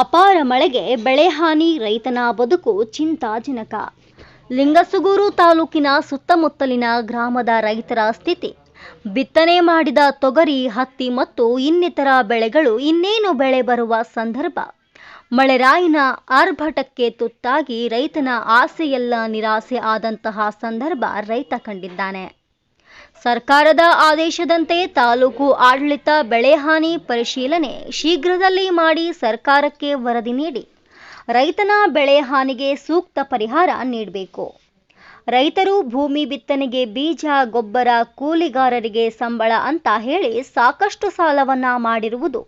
ಅಪಾರ ಮಳೆಗೆ ಬೆಳೆಹಾನಿ ರೈತನ ಬದುಕು ಚಿಂತಾಜನಕ. ಲಿಂಗಸುಗೂರು ತಾಲೂಕಿನ ಸುತ್ತಮುತ್ತಲಿನ ಗ್ರಾಮದ ರೈತರ ಸ್ಥಿತಿ. ಬಿತ್ತನೆ ಮಾಡಿದ ತೊಗರಿ, ಹತ್ತಿ ಮತ್ತು ಇನ್ನಿತರ ಬೆಳೆಗಳು ಇನ್ನೇನು ಬೆಳೆ ಬರುವ ಸಂದರ್ಭ? ಮಳೆರಾಯಿನ ಆರ್ಭಟಕ್ಕೆ ತುತ್ತಾಗಿ ರೈತನ ಆಸೆಯೆಲ್ಲ ನಿರಾಸೆ ಆದಂತಹ ಸಂದರ್ಭ ರೈತ ಕಂಡಿದ್ದಾನೆ. ಸರ್ಕಾರದ ಆದೇಶದಂತೆ ತಾಲೂಕು ಆಡಳಿತ ಬೆಳೆಹಾನಿ ಪರಿಶೀಲನೆ ಶೀಘ್ರದಲ್ಲಿ ಮಾಡಿ ಸರ್ಕಾರಕ್ಕೆ ವರದಿ ನೀಡಿ ರೈತನ ಬೆಳೆ ಹಾನಿಗೆ ಸೂಕ್ತ ಪರಿಹಾರ ನೀಡಬೇಕು. ರೈತರು ಭೂಮಿ ಬಿತ್ತನೆಗೆ ಬೀಜ, ಗೊಬ್ಬರ, ಕೂಲಿಗಾರರಿಗೆ ಸಂಬಳ ಅಂತ ಹೇಳಿ ಸಾಕಷ್ಟು ಸಾಲವನ್ನ ಮಾಡಿರುವುದು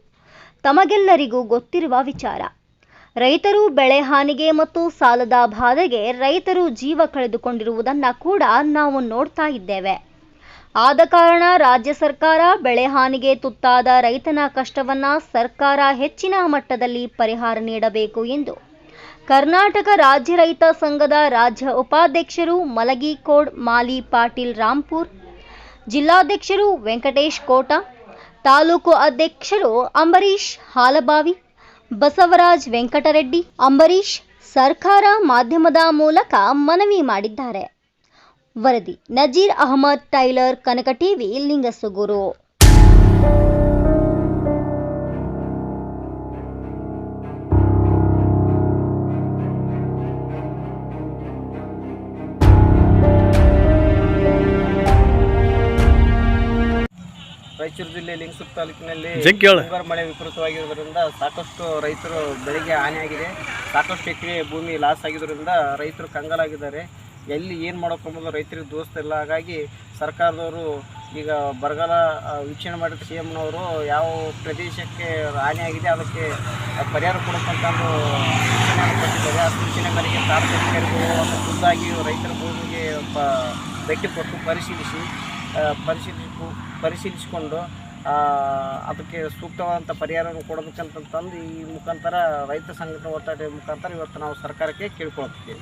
ತಮಗೆಲ್ಲರಿಗೂ ಗೊತ್ತಿರುವ ವಿಚಾರ. ರೈತರು ಬೆಳೆ ಹಾನಿಗೆ ಮತ್ತು ಸಾಲದ ಬಾಧೆಗೆ ರೈತರು ಜೀವ ಕಳೆದುಕೊಂಡಿರುವುದನ್ನು ಕೂಡ ನಾವು ನೋಡ್ತಾ ಇದ್ದೇವೆ. ಆದ ಕಾರಣ ರಾಜ್ಯ ಸರ್ಕಾರ ಬೆಳೆ ಹಾನಿಗೆ ತುತ್ತಾದ ರೈತನ ಕಷ್ಟವನ್ನ ಸರ್ಕಾರ ಹೆಚ್ಚಿನ ಮಟ್ಟದಲ್ಲಿ ಪರಿಹಾರ ನೀಡಬೇಕು ಎಂದು. ಕರ್ನಾಟಕ ರಾಜ್ಯ ರೈತ ಸಂಘದ ರಾಜ್ಯ ಉಪಾಧ್ಯಕ್ಷರು ಮಲಗಿಕೋಡ್, ಮಾಲಿ ಪಾಟೀಲ್ ರಾಂಪುರ್, ಜಿಲ್ಲಾಧ್ಯಕ್ಷರು ವೆಂಕಟೇಶ್ ಕೋಟ, ತಾಲೂಕು ಅಧ್ಯಕ್ಷರು ಅಂಬರೀಶ್ ಹಾಲಬಾವಿ, ಬಸವರಾಜ್ ವೆಂಕಟರೆಡ್ಡಿ ಅಂಬರೀಶ್ ಸರ್ಕಾರ ಮಾಧ್ಯಮದ ಮೂಲಕ ಮನವಿ ಮಾಡಿದ್ದಾರೆ. ವರದಿ. Nazeer Ahmed tailor Kanaka TV Lingasugur. Raichur ಜಿಲ್ಲೆ ಲಿಂಗಸೂರು ತಾಲೂಕಿನಲ್ಲಿ ಮುಂಗಾರು ಮಳೆ ವಿಪರೀತವಾಗಿರೋದ್ರಿಂದ ಸಾಕಷ್ಟು ರೈತರು ಬೆಳೆಗೆ ಹಾನಿಯಾಗಿದೆ. ಸಾಕಷ್ಟು ಎಕರೆ ಭೂಮಿ ಲಾಸ್ ಆಗಿರೋದ್ರಿಂದ ರೈತರು ಕಂಗಾಲಾಗಿದ್ದಾರೆ. ಎಲ್ಲಿ ಏನು ಮಾಡೋಕ್ಕಂಬುದು ರೈತರಿಗೆ ದೋಸ್ತಿಲ್ಲ ಹಾಗಾಗಿ ಸರ್ಕಾರದವರು ಈಗ ಬರಗಾಲ ವೀಕ್ಷಣೆ ಮಾಡಿದ ಸಿ ಎಮ್ನವರು ಯಾವ ಪ್ರದೇಶಕ್ಕೆ ಹಾನಿಯಾಗಿದೆ ಅದಕ್ಕೆ ಪರಿಹಾರ ಕೊಡಬೇಕಂತಂದು ಸೂಚನೆಯನ್ನು ಕೊಟ್ಟಿದ್ದಾರೆ. ಆ ಸೂಚನೆ ಮೇರೆಗೆ ಒಂದು ಖುದ್ದಾಗಿ ರೈತರ ಭೂಮಿಗೆ ಭೇಟಿ ಕೊಟ್ಟು ಪರಿಶೀಲಿಸಿ ಪರಿಶೀಲಿಸಿ ಪರಿಶೀಲಿಸಿಕೊಂಡು ಅದಕ್ಕೆ ಸೂಕ್ತವಾದಂಥ ಪರಿಹಾರವನ್ನು ಕೊಡಬೇಕಂತಂತಂದು ಈ ಮುಖಾಂತರ ರೈತ ಸಂಘಟನೆ ಒತ್ತಾಟ ಮುಖಾಂತರ ಇವತ್ತು ನಾವು ಸರ್ಕಾರಕ್ಕೆ ಕೇಳ್ಕೊಳ್ತೀವಿ.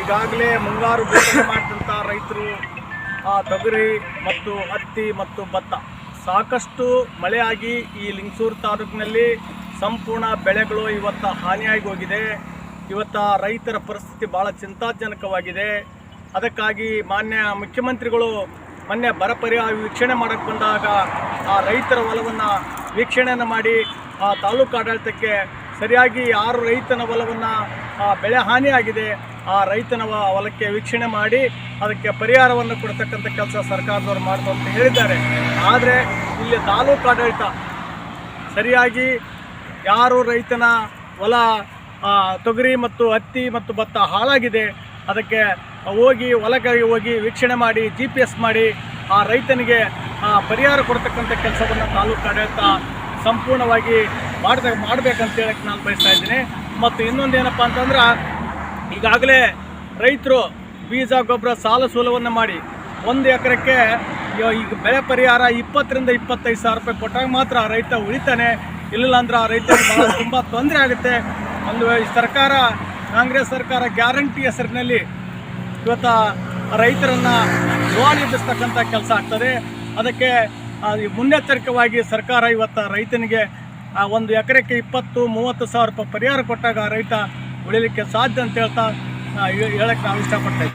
ಈಗಾಗಲೇ ಮುಂಗಾರು ಮಾಡಿದಂಥ ರೈತರು ಆ, ತೊಗರಿ ಮತ್ತು ಹತ್ತಿ ಮತ್ತು ಭತ್ತ ಸಾಕಷ್ಟು ಮಳೆಯಾಗಿ ಈ ಲಿಂಗಸೂರು ತಾಲೂಕಿನಲ್ಲಿ ಸಂಪೂರ್ಣ ಬೆಳೆಗಳು ಇವತ್ತು ಹಾನಿಯಾಗಿ ಹೋಗಿದೆ. ಇವತ್ತು ರೈತರ ಪರಿಸ್ಥಿತಿ ಭಾಳ ಚಿಂತಾಜನಕವಾಗಿದೆ. ಅದಕ್ಕಾಗಿ ಮಾನ್ಯ ಮುಖ್ಯಮಂತ್ರಿಗಳು ಮೊನ್ನೆ ಬರ ಪರಿಹಾರ ವೀಕ್ಷಣೆ ಮಾಡಕ್ಕೆ ಬಂದಾಗ ಆ ರೈತರ ಹೊಲವನ್ನು ವೀಕ್ಷಣೆಯನ್ನು ಮಾಡಿ ಆ ತಾಲೂಕು ಆಡಳಿತಕ್ಕೆ ಸರಿಯಾಗಿ ಯಾರು ರೈತನ ಹೊಲವನ್ನು ಬೆಳೆ ಹಾನಿಯಾಗಿದೆ ಆ ರೈತನ ಹೊಲಕ್ಕೆ ವೀಕ್ಷಣೆ ಮಾಡಿ ಅದಕ್ಕೆ ಪರಿಹಾರವನ್ನು ಕೊಡ್ತಕ್ಕಂಥ ಕೆಲಸ ಸರ್ಕಾರದವರು ಮಾಡ್ತು ಅಂತ ಹೇಳಿದ್ದಾರೆ. ಆದರೆ ಇಲ್ಲಿ ತಾಲೂಕು ಆಡಳಿತ ಸರಿಯಾಗಿ ಯಾರು ರೈತನ ಹೊಲ ತೊಗರಿ ಮತ್ತು ಹತ್ತಿ ಮತ್ತು ಭತ್ತ ಹಾಳಾಗಿದೆ, ಅದಕ್ಕೆ ಹೋಗಿ ಹೊಲಕ್ಕೆ ಹೋಗಿ ವೀಕ್ಷಣೆ ಮಾಡಿ ಜಿ ಪಿ ಎಸ್ ಮಾಡಿ, ಆ ರೈತನಿಗೆ ಪರಿಹಾರ ಕೊಡ್ತಕ್ಕಂಥ ಕೆಲಸವನ್ನು ತಾಲೂಕು ಆಡಳಿತ ಸಂಪೂರ್ಣವಾಗಿ ಮಾಡ್ದ, ಮಾಡಬೇಕಂತ ಹೇಳಕ್ಕೆ ನಾನು ಬಯಸ್ತಾ ಇದ್ದೀನಿ. ಮತ್ತು ಇನ್ನೊಂದು ಏನಪ್ಪ ಅಂತಂದ್ರೆ, ಈಗಾಗಲೇ ರೈತರು ಬೀಜ, ಗೊಬ್ಬರ, ಸಾಲ ಸೂಲವನ್ನು ಮಾಡಿ ಒಂದು ಎಕರೆಕ್ಕೆ ಈಗ ಬೆಳೆ ಪರಿಹಾರ ಇಪ್ಪತ್ತರಿಂದ ಇಪ್ಪತ್ತೈದು ಸಾವಿರ ರೂಪಾಯಿ ಕೊಟ್ಟಾಗ ಮಾತ್ರ ರೈತ ಉಳಿತಾನೆ. ಇಲ್ಲ ಅಂದ್ರೆ ಆ ರೈತರಿಗೆ ಭಾಳ ತುಂಬ ತೊಂದರೆ ಆಗುತ್ತೆ. ಒಂದು ಸರ್ಕಾರ, ಕಾಂಗ್ರೆಸ್ ಸರ್ಕಾರ ಗ್ಯಾರಂಟಿ ಹೆಸರಿನಲ್ಲಿ ಇವತ್ತು ರೈತರನ್ನ ಜೋಳ ಎಬ್ಬಿಸ್ತಕ್ಕಂಥ ಕೆಲಸ ಆಗ್ತದೆ. ಅದಕ್ಕೆ ಮುನ್ನೆಚ್ಚರಿಕೆವಾಗಿ ಸರ್ಕಾರ ಇವತ್ತು ರೈತನಿಗೆ ಒಂದು ಎಕರೆಗೆ ಇಪ್ಪತ್ತು, ಮೂವತ್ತು ಸಾವಿರ ರೂಪಾಯಿ ಪರಿಹಾರ ಕೊಟ್ಟಾಗ ರೈತ ಉಳಿಲಿಕ್ಕೆ ಸಾಧ್ಯ ಅಂತ ಹೇಳ್ತಾ ಹೇಳಕ್ಕೆ ನಾವು ಇಷ್ಟಪಡ್ತಾ ಇದ್ದೀವಿ